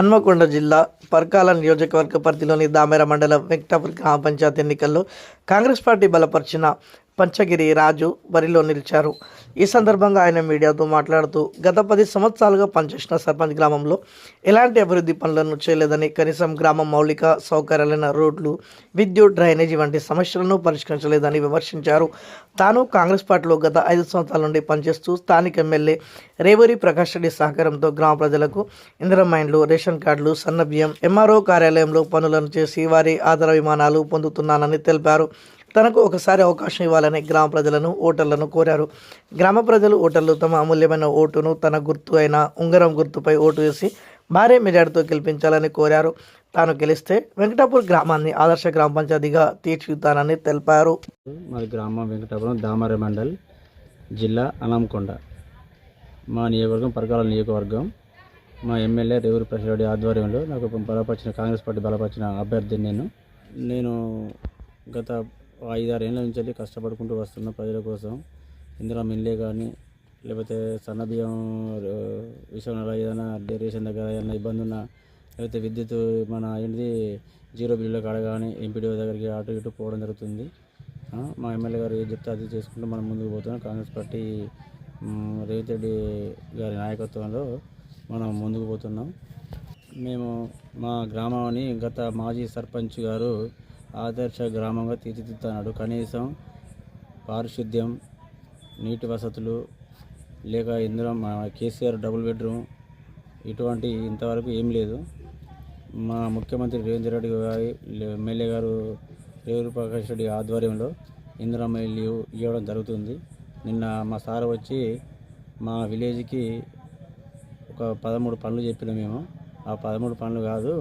హన్మకొండ జిల్లా పర్కాల నియోజకవర్గ పరిధిలోని దామెర మండలం వెంకటాపుర గ్రామ పంచాయతీ ఎన్నికల్లో కాంగ్రెస్ పార్టీ బలపరిచిన పంచగిరి రాజు బరిలో నిలిచారు. ఈ సందర్భంగా ఆయన మీడియాతో మాట్లాడుతూ గత పది సంవత్సరాలుగా పనిచేసిన సర్పంచ్ గ్రామంలో ఎలాంటి అభివృద్ధి పనులను చేయలేదని కనీసం గ్రామం మౌలిక సౌకర్యాలైన రోడ్లు విద్యుత్ డ్రైనేజీ వంటి సమస్యలను పరిష్కరించలేదని విమర్శించారు. తాను కాంగ్రెస్ పార్టీలో గత ఐదు సంవత్సరాల నుండి పనిచేస్తూ స్థానిక ఎమ్మెల్యే రేవూరి ప్రకాష్ రెడ్డి సహకారంతో గ్రామ ప్రజలకు ఇంద్రమైన్లు రేషన్ కార్డులు సన్నబియ్యం ఎంఆర్ఓ కార్యాలయంలో పనులను చేసి వారి ఆధార విమానాలు పొందుతున్నానని తెలిపారు. తనకు ఒకసారి అవకాశం ఇవ్వాలని గ్రామ ప్రజలను ఓటర్లను కోరారు. గ్రామ ప్రజలు ఓటర్లు తమ అమూల్యమైన ఓటును తన గుర్తు అయిన ఉంగరం గుర్తుపై ఓటు వేసి భారీ మెజార్టీతో గెలిపించాలని కోరారు. తాను గెలిస్తే వెంకటాపూర్ గ్రామాన్ని ఆదర్శ గ్రామ పంచాయతీగా తీర్చిదిద్దానని తెలిపారు. మా గ్రామం వెంకటాపురం దామర మండల్ జిల్లా అనంకొండ మా నియోజకవర్గం పరకాల నియోజకవర్గం. మా ఎమ్మెల్యే రేవూరి ప్రసాద్ ఆధ్వర్యంలో నాకు బలపరిచిన కాంగ్రెస్ పార్టీ బలపరిచిన అభ్యర్థిని నేను. నేను గత ఐదారేళ్ళ నుంచి వెళ్ళి కష్టపడుకుంటూ వస్తున్న ప్రజల కోసం ఇందిరా మిల్లే కానీ లేకపోతే సన్న బియ్యం విషయంలో ఏదైనా రేషన్ దగ్గర ఏదైనా ఇబ్బంది ఉన్నా లేకపోతే విద్యుత్ మన ఏంటిది జీరో బిల్లులకు అడగానే ఎంపీడీఓ దగ్గరికి అటు ఇటు పోవడం జరుగుతుంది. మా ఎమ్మెల్యే గారు ఏది చెప్తే అది చేసుకుంటూ మనం ముందుకు పోతున్నాం. కాంగ్రెస్ పార్టీ రేవంత్ రెడ్డి గారి నాయకత్వంలో మనం ముందుకు పోతున్నాం. మేము మా గ్రామాన్ని గత మాజీ సర్పంచ్ గారు ఆదర్శ గ్రామంగా తీర్చిదిద్దుతున్నాడు కనీసం పారిశుద్ధ్యం నీటి వసతులు లేక ఇందులో మా కేసీఆర్ డబుల్ బెడ్రూమ్ ఇటువంటి ఇంతవరకు ఏం లేదు. మా ముఖ్యమంత్రి రేవంత్ రెడ్డి గారి ఎమ్మెల్యే గారు రేవూరు ప్రకాష్ రెడ్డి ఆధ్వర్యంలో ఇందిరమ్మ ఇల్లు ఇవ్వడం జరుగుతుంది. నిన్న మా సార్ వచ్చి మా విలేజ్కి ఒక పదమూడు పనులు చెప్పిన మేము. ఆ పదమూడు పనులు కాదు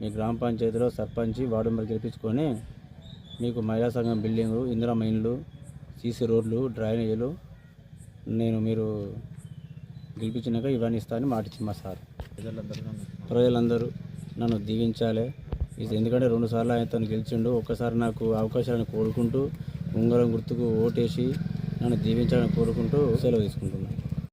మీ గ్రామ పంచాయతీలో సర్పంచి వార్డు మెంబర్ గెలిపించుకొని మీకు మహిళా సంఘం బిల్డింగు ఇందిరా మైన్లు సీసీ రోడ్లు డ్రైనేజీలు నేను మీరు గెలిపించినాక ఇవన్నీ ఇస్తానని మాటిచ్చింది మా సార్. ప్రజలందరూ నన్ను దీవించాలి. ఇది ఎందుకంటే రెండు సార్లు ఆయన తను గెలిచిండు. ఒక్కసారి నాకు అవకాశాలను కోరుకుంటూ ఉంగరం గుర్తుకు ఓటేసి నన్ను దీవించాలని కోరుకుంటూ సెలవు తీసుకుంటున్నాను.